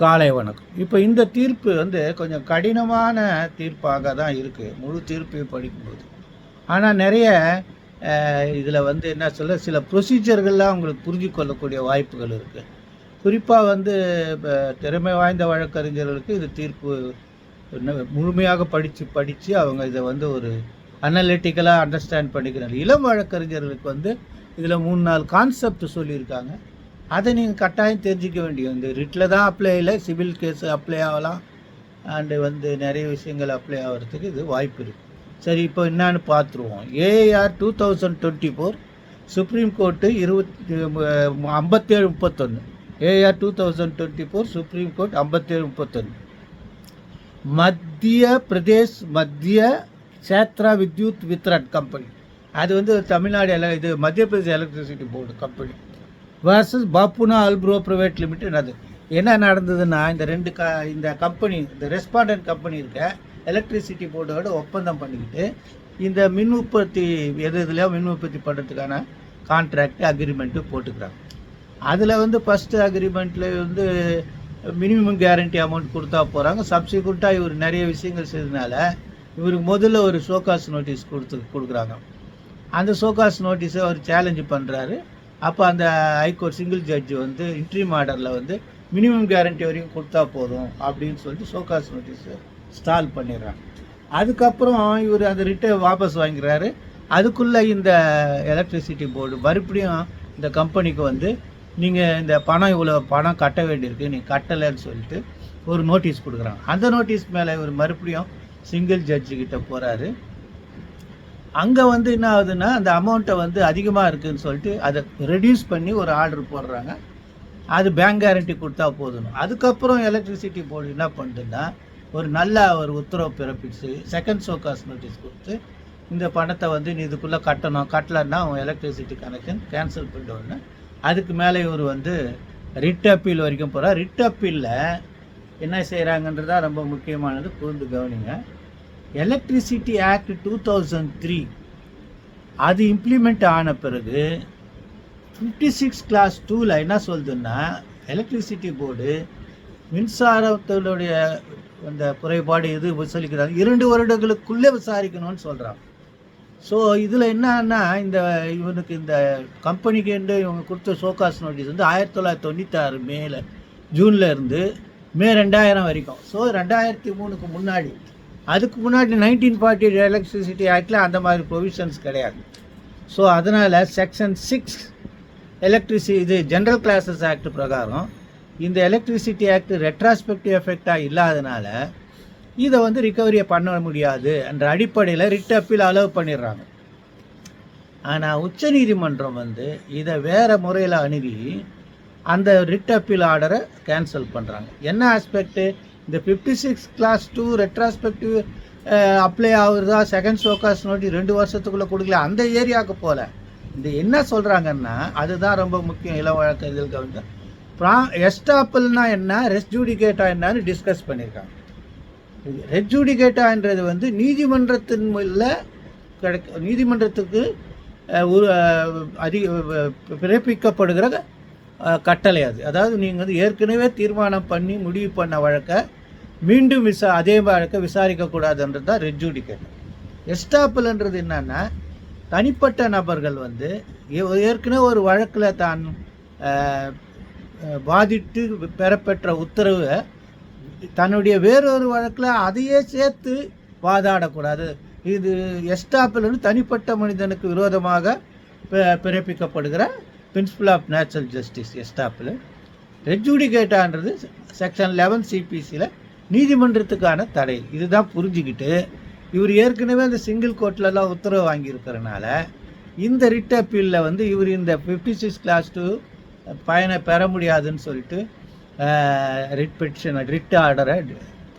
காலை வணக்கம். இப்போ இந்த தீர்ப்பு வந்து கொஞ்சம் கடினமான தீர்ப்பாக தான் இருக்குது முழு தீர்ப்பையும் படிக்கும்போது. ஆனால் நிறைய இதில் வந்து என்ன சொல்ல சில ப்ரொசீஜர்கள்லாம் உங்களுக்கு புரிஞ்சு கொள்ளக்கூடிய வாய்ப்புகள் இருக்குது குறிப்பாக வந்து இப்போ திறமை வாய்ந்த வழக்கறிஞர்களுக்கு இது தீர்ப்பு முழுமையாக படித்து படித்து அவங்க இதை வந்து ஒரு அனலிட்டிக்கலாக அண்டர்ஸ்டாண்ட் பண்ணிக்கிறாங்க. இளம் வழக்கறிஞர்களுக்கு வந்து இதில் மூணு நாலு கான்செப்ட் சொல்லியிருக்காங்க. அதை நீங்கள் கட்டாயம் தெரிஞ்சிக்க வேண்டிய இந்த ரிட்டில் தான் அப்ளை இல்லை சிவில் கேஸ் அப்ளை ஆகலாம். அண்டு வந்து நிறைய விஷயங்கள் அப்ளை ஆகிறதுக்கு இது வாய்ப்பு இருக்குது சரி இப்போ என்னான்னு பார்த்துருவோம். AR two thousand twenty four supreme court இருபத்தி ஐம்பத்தேழு முப்பத்தொன்று AR two thousand twenty four supreme court ஐம்பத்தேழு முப்பத்தொன்று மத்திய பிரதேஷ் மத்திய சேத்ரா வித்யுத் வித்ரன் கம்பெனி. அது வந்து தமிழ்நாடு எல இது Madhya Pradesh electricity board company versus பாப்புனா அல்ப்ரோ ப்ரைவேட் லிமிடெட் அது என்ன நடந்ததுன்னா இந்த ரெண்டு க இந்த கம்பெனி இந்த ரெஸ்பாண்டன்ட் கம்பெனி இருக்க எலக்ட்ரிசிட்டி போர்டோட ஒப்பந்தம் பண்ணிக்கிட்டு இந்த மின் உற்பத்தி எது இதுலையோ மின் உற்பத்தி பண்ணுறதுக்கான கான்ட்ராக்ட் அக்ரிமெண்ட்டு போட்டுக்கிறாங்க. அதில் வந்து ஃபஸ்ட்டு அக்ரிமெண்ட்டில் வந்து மினிமம் கேரண்டி அமௌண்ட் கொடுத்தா போகிறாங்க சப்சிக்வெண்ட்டாக இவர் நிறைய விஷயங்கள் செய்ததுனால இவருக்கு முதல்ல ஒரு ஷோகாஸ் நோட்டீஸ் கொடுத்து கொடுக்குறாங்க. அந்த ஷோகாஸ் நோட்டீஸை அவர் சேலஞ்சு பண்ணுறாரு அப்போ அந்த ஹைகோர்ட் சிங்கிள் ஜட்ஜு வந்து இன்ட்ரீம் ஆர்டரில் வந்து மினிமம் கேரண்டி வரைக்கும் கொடுத்தா போதும் அப்படின்னு சொல்லிட்டு ஷோகாஸ் நோட்டீஸை ஸ்டால் பண்ணிடுறாங்க. அதுக்கப்புறம் இவர் அந்த ரிட்டை வாபஸ் வாங்கிறாரு. அதுக்குள்ளே இந்த எலக்ட்ரிசிட்டி போர்டு மறுபடியும் இந்த கம்பெனிக்கு வந்து நீங்கள் இந்த பணம் இவ்வளோ பணம் கட்ட வேண்டியிருக்கு நீங்கள் கட்டலைன்னு சொல்லிட்டு ஒரு நோட்டீஸ் கொடுக்குறாங்க. அந்த நோட்டீஸ் மேலே இவர் மறுபடியும் சிங்கிள் ஜட்ஜு கிட்ட போகிறாரு அங்கே வந்து என்ன ஆகுதுன்னா அந்த அமௌண்ட்டை வந்து அதிகமாக இருக்குதுன்னு சொல்லிட்டு அதை ரெடியூஸ் பண்ணி ஒரு ஆர்டர் போடுறாங்க. அது பேங்க் கேரண்டி கொடுத்தா போதும். அதுக்கப்புறம் எலக்ட்ரிசிட்டி போர்டு என்ன பண்ணுதுன்னா ஒரு நல்ல ஒரு உத்தரவு பிறப்பிச்சு செகண்ட் ஷோகாஸ் நோட்டீஸ் கொடுத்து இந்த பணத்தை வந்து நீ இதுக்குள்ளே கட்டணும் கட்டலைன்னா அவன் எலக்ட்ரிசிட்டி கனெக்ஷன் கேன்சல் பண்ணிட்டோன்னு அதுக்கு மேலே இவர் வந்து ரிட் அப்பீல் வரைக்கும் போகிறார் ரிட் அப்பீலில் என்ன செய்கிறாங்கன்றதா ரொம்ப முக்கியமானது. கூர்ந்து கவனிங்க. Electricity act two thousand three அது இம்ப்ளிமெண்ட் ஆன பிறகு ஃபிஃப்டி சிக்ஸ் கிளாஸ் டூவில் என்ன சொல்லுதுன்னா எலக்ட்ரிசிட்டி போர்டு மின்சாரத்தினுடைய அந்த குறைபாடு எது விசாரிக்கிறாங்க? இரண்டு வருடங்களுக்குள்ளே விசாரிக்கணும்னு சொல்கிறாங்க ஸோ இதில் என்னன்னா இந்த இவனுக்கு இந்த கம்பெனிக்கு என்று இவங்க கொடுத்த ஷோகாஸ் நோட்டீஸ் வந்து ஆயிரத்தி தொள்ளாயிரத்தி தொண்ணூத்தாறு மேல ஜூனில் இருந்து மே ரெண்டாயிரம் வரைக்கும். ஸோ ரெண்டாயிரத்தி மூணுக்கு முன்னாடி அதுக்கு முன்னாடி நைன்டீன் ஃபார்ட்டி எலக்ட்ரிசிட்டி ஆக்டில் அந்த மாதிரி ப்ரொவிஷன்ஸ் கிடையாது. ஸோ அதனால் செக்ஷன் சிக்ஸ் எலக்ட்ரிசி இது ஜென்ரல் கிளாஸஸ் ஆக்ட் பிரகாரம் இந்த எலக்ட்ரிசிட்டி ஆக்ட் ரெட்ராஸ்பெக்டிவ் எஃபெக்டாக இல்லாதனால இதை வந்து ரிக்கவரியை பண்ண முடியாது என்ற அடிப்படையில் ரிட் அப்பீல் அலோவ் பண்ணிடுறாங்க. ஆனால் உச்சநீதிமன்றம் வந்து இதை வேறு முறையில் அணுகி அந்த ரிட் அப்பீல் ஆர்டரை கேன்சல் பண்ணுறாங்க என்ன ஆஸ்பெக்ட்டு இந்த fifty six clause two retrospective apply ஆகுறதா second show cause notice ரெண்டு வருஷத்துக்குள்ளே கொடுக்கல அந்த ஏரியாவுக்கு போகல. இந்த என்ன சொல்கிறாங்கன்னா அதுதான் ரொம்ப முக்கியம் இளம் வழக்கு இதில் கவனிக்க ப்ரா எஸ்டாப்பிள்னா என்ன ரெஸ்ஜூடிகேட்டா என்னன்னு டிஸ்கஸ் பண்ணியிருக்காங்க. ரெஜூடிகேட்டான்றது வந்து நீதிமன்றத்தின் உள்ள கிடைக்க நீதிமன்றத்துக்கு ஒரு அதிக பிறப்பிக்கப்படுகிற கட்டளை அது. அதாவது நீங்கள் வந்து ஏற்கனவே தீர்மானம் பண்ணி முடிவு பண்ண வழக்கை மீண்டும் விசா அதே வழக்கை விசாரிக்கக்கூடாதுன்றது தான் ரெஜூடிகேட் எஸ்டாப்பிள்ன்றது என்னன்னா தனிப்பட்ட நபர்கள் வந்து ஏ- ஏற்கனவே ஒரு வழக்கில் தான் பாதித்து பெறப்பெற்ற உத்தரவை தன்னுடைய வேறொரு வழக்கில் அதையே சேர்த்து வாதாடக்கூடாது. இது எஸ்டாப்பில் தனிப்பட்ட மனிதனுக்கு விரோதமாக பிறப்பிக்கப்படுகிற principle of natural justice estoppel ரெஜூடிகேட்டான்றது section eleven சிபிசியில் நீதிமன்றத்துக்கான தடை. இதுதான் புரிஞ்சுக்கிட்டு இவர் ஏற்கனவே அந்த சிங்கிள் கோர்ட்லலாம் உத்தரவு வாங்கியிருக்கிறனால இந்த ரிட் அப்பீலில் வந்து இவர் இந்த ஃபிஃப்டி சிக்ஸ் கிளாஸ் டூ பயனை பெற முடியாதுன்னு சொல்லிட்டு ரிட் பெட்டிஷன் ரிட் ஆர்டரை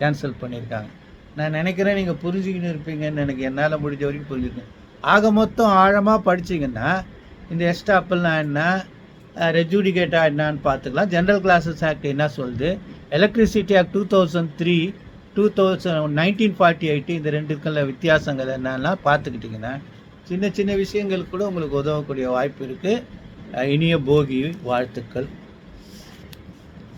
கேன்சல் பண்ணியிருக்காங்க. நான் நினைக்கிறேன் நீங்கள் புரிஞ்சுக்கின்னு இருப்பீங்கன்னு எனக்கு என்னால் முடிஞ்ச வரைக்கும் புரிஞ்சுக்கேன் ஆக மொத்தம் ஆழமாக படிச்சிங்கன்னா இந்த எஸ்டாப்பிள்னா என்ன ரெஜூடிகேட்டாக என்னன்னு பார்த்துக்கலாம். ஜென்ரல் கிளாஸஸ் ஆக்ட் என்ன சொல்லுது? Electricity act two thousand three two thousand nineteen forty eight இந்த ரெண்டுக்குள்ள வித்தியாசங்கள் என்னென்னா பார்த்துக்கிட்டிங்கன்னா சின்ன சின்ன விஷயங்கள் கூட உங்களுக்கு உதவக்கூடிய வாய்ப்பு இருக்குது இனிய போகி வாழ்த்துக்கள்.